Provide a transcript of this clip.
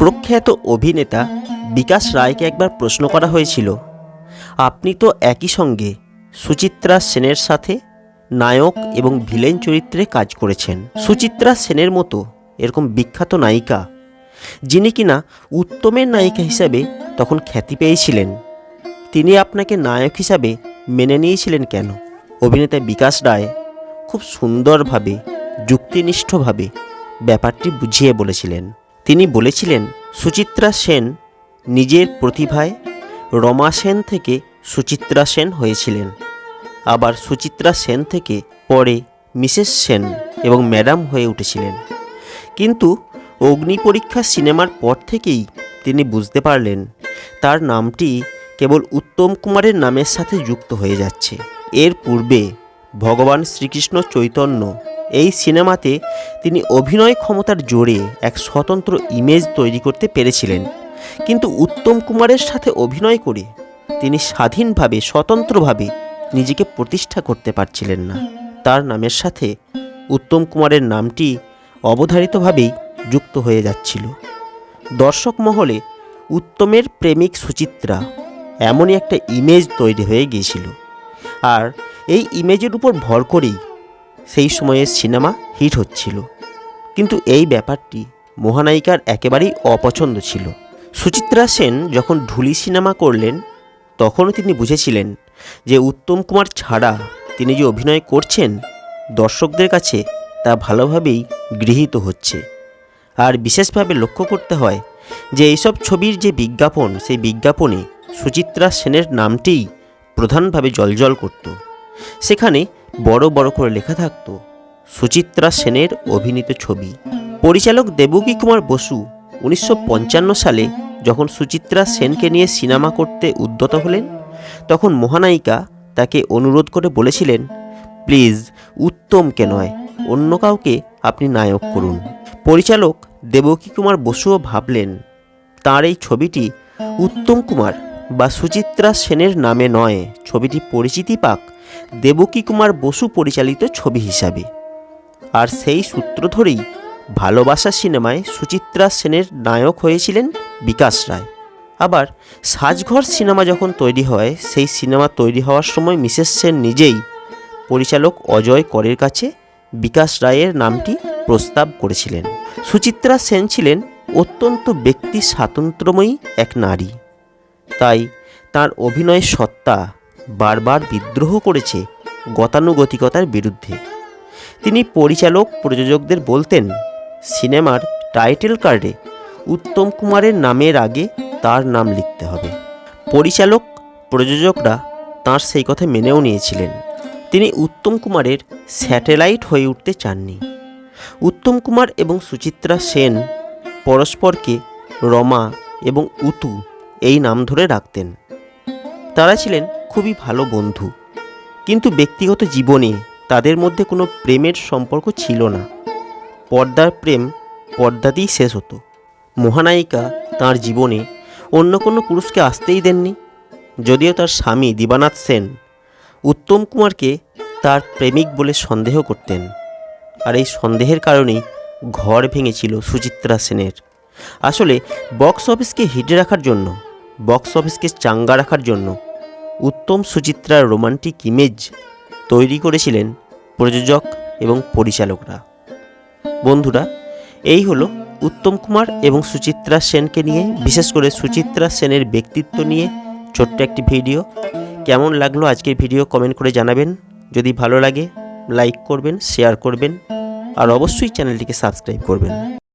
প্রখ্যাত অভিনেতা বিকাশ রায়কে একবার প্রশ্ন করা হয়েছিল, আপনি তো একই সঙ্গে সুচিত্রা সেনের সাথে নায়ক এবং ভিলেন চরিত্রে কাজ করেছেন। সুচিত্রা সেনের মতো এরকম বিখ্যাত নায়িকা, যিনি কিনা উত্তমের নায়িকা হিসাবে তখন খ্যাতি পেয়েছিলেন, তিনি আপনাকে নায়ক হিসাবে মেনে নিয়েছিলেন কেন? অভিনেতা বিকাশ রায় খুব সুন্দরভাবে, যুক্তিনিষ্ঠভাবে ব্যাপারটি বুঝিয়ে বলেছিলেন। তিনি বলেছিলেন, সুচিত্রা সেন নিজের প্রতিভায় রমা সেন থেকে সুচিত্রা সেন হয়েছিলেন। আবার সুচিত্রা সেন থেকে পরে মিসেস সেন এবং ম্যাডাম হয়ে উঠেছিলেন। কিন্তু অগ্নি পরীক্ষা সিনেমার পর থেকেই তিনি বুঝতে পারলেন, তার নামটি কেবল উত্তম কুমারের নামের সাথে যুক্ত হয়ে যাচ্ছে। এর পূর্বে ভগবান শ্রীকৃষ্ণ চৈতন্য। এই সিনেমাতে তিনি অভিনয় ক্ষমতার জোরে এক স্বতন্ত্র ইমেজ তৈরি করতে পেরেছিলেন। কিন্তু উত্তম কুমারের সাথে অভিনয় করে তিনি স্বাধীনভাবে, স্বতন্ত্রভাবে নিজেকে প্রতিষ্ঠা করতে পারছিলেন না। তার নামের সাথে উত্তম কুমারের নামটি অবধারিতভাবেই যুক্ত হয়ে যাচ্ছিল। দর্শক মহলে উত্তমের প্রেমিক সুচিত্রা এমনই একটা ইমেজ তৈরি হয়ে গিয়েছিল। আর এই ইমেজের উপর ভর করেই সেই সময়ের সিনেমা হিট হচ্ছিল। কিন্তু এই ব্যাপারটি মহানায়িকার একেবারেই অপছন্দ ছিল। সুচিত্রা সেন যখন ঢুলি সিনেমা করলেন, তখনও তিনি বুঝেছিলেন যে উত্তম কুমার ছাড়া তিনি যে অভিনয় করছেন, দর্শকদের কাছে তা ভালোভাবেই গৃহীত হচ্ছে। আর বিশেষভাবে লক্ষ্য করতে হয় যে এইসব ছবির যে বিজ্ঞাপন, সেই বিজ্ঞাপনে সুচিত্রা সেনের নামটিই প্রধানভাবে জলজল করত। সেখানে বড় বড় করে লেখা থাকতো, সুচিত্রা সেনের অভিনীত ছবি। পরিচালক দেবকী কুমার বসু উনিশশো পঞ্চান্ন সালে যখন সুচিত্রা সেনকে নিয়ে সিনেমা করতে উদ্যত হলেন, তখন মহানায়িকা তাকে অনুরোধ করে বলেছিলেন, প্লিজ উত্তমকে নয়, অন্য কাউকে আপনি নায়ক করুন। পরিচালক দেবকী কুমার বসুও ভাবলেন, তার এই ছবিটি উত্তম কুমার বা সুচিত্রা সেনের নামে নয়, ছবিটি পরিচিতি পাক। দেবকী কুমার বসু পরিচালিত ছবি হিসাবে। আর সেই সূত্র ধরেই ভালোবাসা সিনেমায় সুচিত্রা সেনের নায়ক হয়েছিলেন বিকাশ রায়। আবার সাজঘর সিনেমা যখন তৈরি হয়, সেই সিনেমা তৈরি হওয়ার সময় মিসেস সেন নিজেই পরিচালক অজয় করের কাছে বিকাশ রায়ের নামটি প্রস্তাব করেছিলেন। সুচিত্রা সেন ছিলেন অত্যন্ত ব্যক্তি স্বাতন্ত্র্যময়ী এক নারী। তাই তার অভিনয় সত্তা বারবার বিদ্রোহ করেছে গতানুগতিকতার বিরুদ্ধে। তিনি পরিচালক প্রযোজকদের বলতেন, সিনেমার টাইটেল কার্ডে উত্তম কুমারের নামের আগে তার নাম লিখতে হবে। পরিচালক প্রযোজকরা তাঁর সেই কথা মেনেও নিয়েছিলেন। তিনি উত্তম কুমারের স্যাটেলাইট হয়ে উঠতে চাননি। উত্তম কুমার এবং সুচিত্রা সেন পরস্পরকে রমা এবং উতু এই নাম ধরে রাখতেন তারা ছিলেন খুবই ভালো বন্ধু। কিন্তু ব্যক্তিগত জীবনে তাদের মধ্যে কোনো প্রেমের সম্পর্ক ছিল না। পর্দার প্রেম পর্দাতেই শেষ হতো। মহানায়িকা তার জীবনে অন্য কোনো পুরুষকে আসতেই দেননি। যদিও তার স্বামী দিবানাথ সেন উত্তম কুমারকে তার প্রেমিক বলে সন্দেহ করতেন। আর এই সন্দেহের কারণেই ঘর ভেঙেছিল সুচিত্রা সেনের। আসলে বক্স অফিসকে হিটে রাখার জন্য, বক্স অফিসকে চাঙ্গা রাখার জন্য উত্তম সুচিত্রার রোমান্টিক ইমেজ তৈরি করেছিলেন প্রযোজক এবং পরিচালকরা। বন্ধুরা, এই হলো উত্তম কুমার এবং সুচিত্রা সেনকে নিয়ে, বিশেষ করে সুচিত্রা সেনের ব্যক্তিত্ব নিয়ে ছোট্ট একটি ভিডিও। কেমন লাগল আজকের ভিডিও কমেন্ট করে জানাবেন। যদি ভালো লাগে, লাইক করবেন, শেয়ার করবেন, আর অবশ্যই চ্যানেলটিকে সাবস্ক্রাইব করবেন।